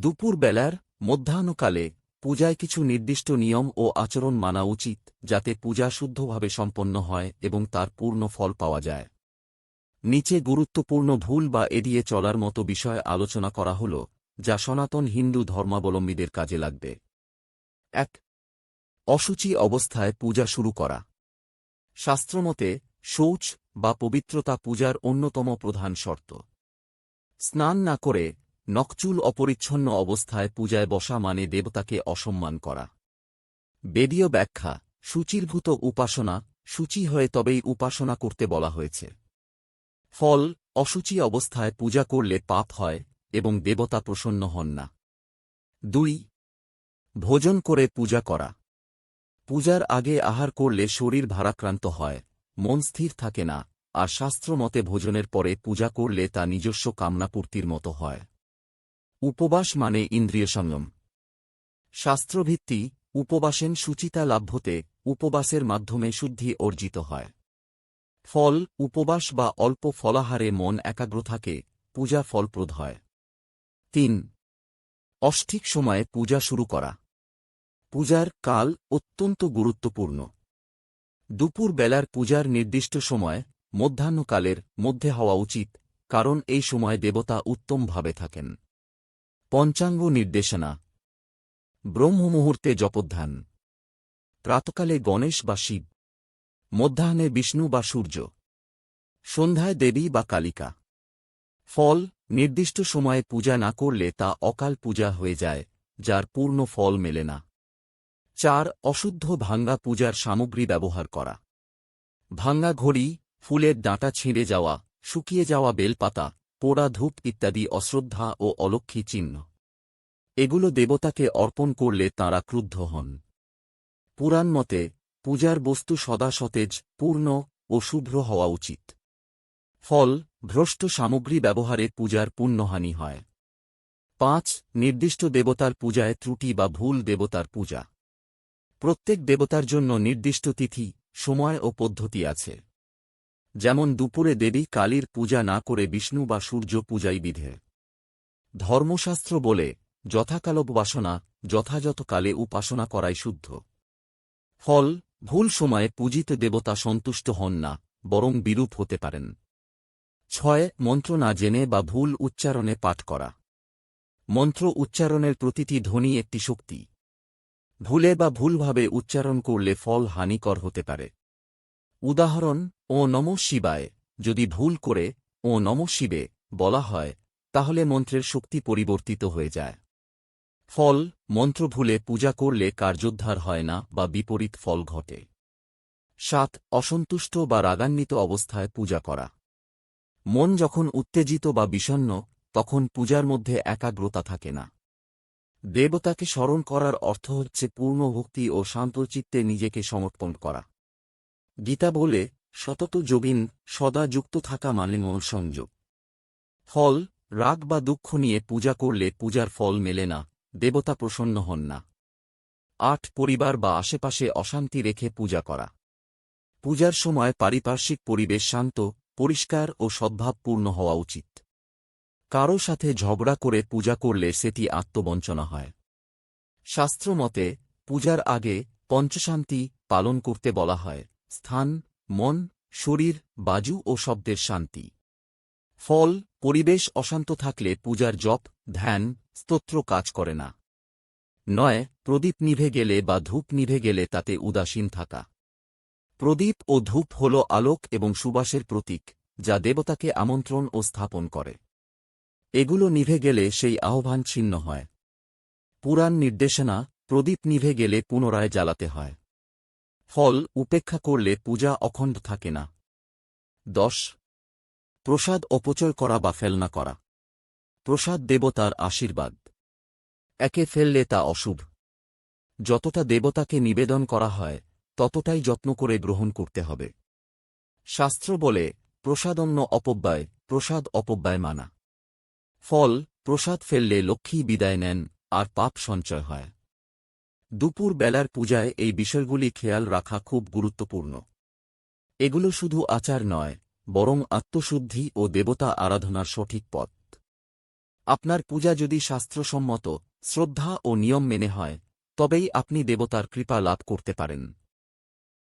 দুপুর বেলার মধ্যাহ্নকালে পূজায় কিছু নির্দিষ্ট নিয়ম ও আচরণ মানা উচিত, যাতে পূজা শুদ্ধভাবে সম্পন্ন হয় এবং তার পূর্ণ ফল পাওয়া যায়। নিচে গুরুত্বপূর্ণ ভুল বা এড়িয়ে চলার মতো বিষয় আলোচনা করা হল, যা সনাতন হিন্দু ধর্মাবলম্বীদের কাজে লাগবে। এক অসুচি অবস্থায় পূজা শুরু করা। শাস্ত্রমতে, শৌচ বা পবিত্রতা পূজার অন্যতম প্রধান শর্ত। স্নান না করে নকচুল অপরিচ্ছন্ন অবস্থায় পূজায় বসা মানে দেবতাকে অসম্মান করা। বেদীয় ব্যাখ্যা, সূচির্ভূত উপাসনা, সূচি হয়ে তবেই উপাসনা করতে বলা হয়েছে। ফল, অসুচি অবস্থায় পূজা করলে পাপ হয় এবং দেবতা প্রসন্ন হন না। দুই, ভোজন করে পূজা করা। পূজার আগে আহার করলে শরীর ভারাক্রান্ত হয়, মন স্থির থাকে না, আর শাস্ত্রমতে ভোজনের পরে পূজা করলে তা নিজস্ব কামনাপূর্তির মতো হয়। উপবাস মানে ইন্দ্রিয় সংযম। শাস্ত্রভিত্তি, উপবাসেন সুচিতা লাভ্যতে উপবাসের মাধ্যমে শুদ্ধি অর্জিত হয়। ফল, উপবাস বা অল্প ফলাহারে মন একাগ্র থাকে, পূজা ফলপ্রদ হয়। তিন, অষ্ঠিক সময়ে পূজা শুরু করা। পূজার কাল অত্যন্ত গুরুত্বপূর্ণ। দুপুর বেলার পূজার নির্দিষ্ট সময়, মধ্যাহ্নকালের মধ্যে হওয়া উচিত, কারণ এই সময় দেবতা উত্তমভাবে থাকেন। পঞ্চাঙ্গ নির্দেশনা। ব্রহ্মমুহূর্তে জপধ্যান প্রাতকালে গণেশ বা শিব। মধ্যাহ্নে বিষ্ণু বা সূর্য। সন্ধ্যায় দেবী বা কালিকা। ফল, নির্দিষ্ট সময়ে পূজা না করলে তা অকাল পূজা হয়ে যায়, যার পূর্ণ ফল মেলে না। চার, অশুদ্ধ ভাঙ্গা পূজার সামগ্রী ব্যবহার করা। ভাঙ্গা ঘড়ি, ফুলের ডাঁটা ছিঁড়ে যাওয়া, শুকিয়ে যাওয়া বেলপাতা পোড়া ধূপ ইত্যাদি অশ্রদ্ধা ও অলক্ষী চিহ্ন। এগুলো দেবতাকে অর্পণ করলে তাঁরা ক্রুদ্ধ হন। পুরাণ মতে, পূজার বস্তু সদা সতেজ, পূর্ণ ও শুভ্র হওয়া উচিত। ফল, ভ্রষ্ট সামগ্রী ব্যবহারে পূজার পুণ্যহানি হয়। পাঁচ, নির্দিষ্ট দেবতার পূজায় ত্রুটি বা ভুল দেবতার পূজা। প্রত্যেক দেবতার জন্য নির্দিষ্ট তিথি, সময় ও পদ্ধতি আছে। যেমন দুপুরে দেবী কালীর পূজা না করে বিষ্ণু বা সূর্য পূজাই বিধে। ধর্মশাস্ত্র বলে যথাকালোপবাসনা যথাযথ কালে উপাসনা করাই শুদ্ধ। ফল, ভুল সময়ে পূজিত দেবতা সন্তুষ্ট হন না, বরং বিরূপ হতে পারেন। ছয়, মন্ত্র না জেনে বা ভুল উচ্চারণে পাঠ করা। মন্ত্র উচ্চারণের প্রতিটি ধ্বনি একটি শক্তি। ভুলে বা ভুলভাবে উচ্চারণ করলে ফল হানিকর হতে পারে। উদাহরণ, ও নম শিবায়, যদি ভুল করে, ও নম শিবে, বলা হয়, তাহলে মন্ত্রের শক্তি পরিবর্তিত হয়ে যায়। ফল, মন্ত্র ভুলে পূজা করলে কার্যোদ্ধার হয় না বা বিপরীত ফল ঘটে। সাত, অসন্তুষ্ট বা রাগান্বিত অবস্থায় পূজা করা। মন যখন উত্তেজিত বা বিষণ্ন তখন পূজার মধ্যে একাগ্রতা থাকে না। দেবতাকে স্মরণ করার অর্থ হচ্ছে পূর্ণ ভক্তি ও শান্তচিত্তে নিজেকে সমর্পণ করা। গীতা বলে, সতত যোগিন সদা যুক্ত থাকা মানে মনসংযোগ ফল, রাগ বা দুঃখ নিয়ে পূজা করলে পূজার ফল মেলে না, দেবতা প্রসন্ন হন না। আট, পরিবার বা আশেপাশে অশান্তি রেখে পূজা করা। পূজার সময় পারিপার্শ্বিক পরিবেশ শান্ত, পরিষ্কার ও সদ্ভাবপূর্ণ হওয়া উচিত। কারও সাথে ঝগড়া করে পূজা করলে সেটি আত্মবঞ্চনা হয়। শাস্ত্রমতে পূজার আগে পঞ্চশান্তি পালন করতে বলা হয়। স্থান, মন, শরীর, বাজু ও শব্দের শান্তি। ফল, পরিবেশ অশান্ত থাকলে পূজার জপ, ধ্যান, স্তোত্র কাজ করে না। নয়, প্রদীপ নিভে গেলে বা ধূপ নিভে গেলে তাতে উদাসীন থাকা। প্রদীপ ও ধূপ হল আলোক এবং সুবাসের প্রতীক, যা দেবতাকে আমন্ত্রণ ও স্থাপন করে। এগুলো নিভে গেলে সেই আহ্বান ছিন্ন হয়। পুরাণ নির্দেশনা, প্রদীপ নিভে গেলে পুনরায় জ্বালাতে হয়। ফল উপেক্ষা করলে পূজা অখণ্ড থাকে না। দশ। প্রসাদ অপচয় করা বা ফেলনা করা। প্রসাদ দেবতার আশীর্বাদ। একে ফেললে তা অশুভ। যতটা দেবতাকে নিবেদন করা হয়, ততটাই যত্ন করে গ্রহণ করতে হবে। শাস্ত্র বলে, প্রসাদন্য অপব্যয়, প্রসাদ অপব্যয় মানা। ফল, প্রসাদ ফেললে লক্ষ্মী বিদায় নেন, আর পাপ সঞ্চয় হয়। দুপুর বেলার পূজায় এই বিষয়গুলি খেয়াল রাখা খুব গুরুত্বপূর্ণ। এগুলো শুধু আচার নয়, বরং আত্মশুদ্ধি ও দেবতা আরাধনার সঠিক পথ। আপনার পূজা যদি শাস্ত্রসম্মত, শ্রদ্ধা ও নিয়ম মেনে হয়, তবেই আপনি দেবতার কৃপা লাভ করতে পারেন।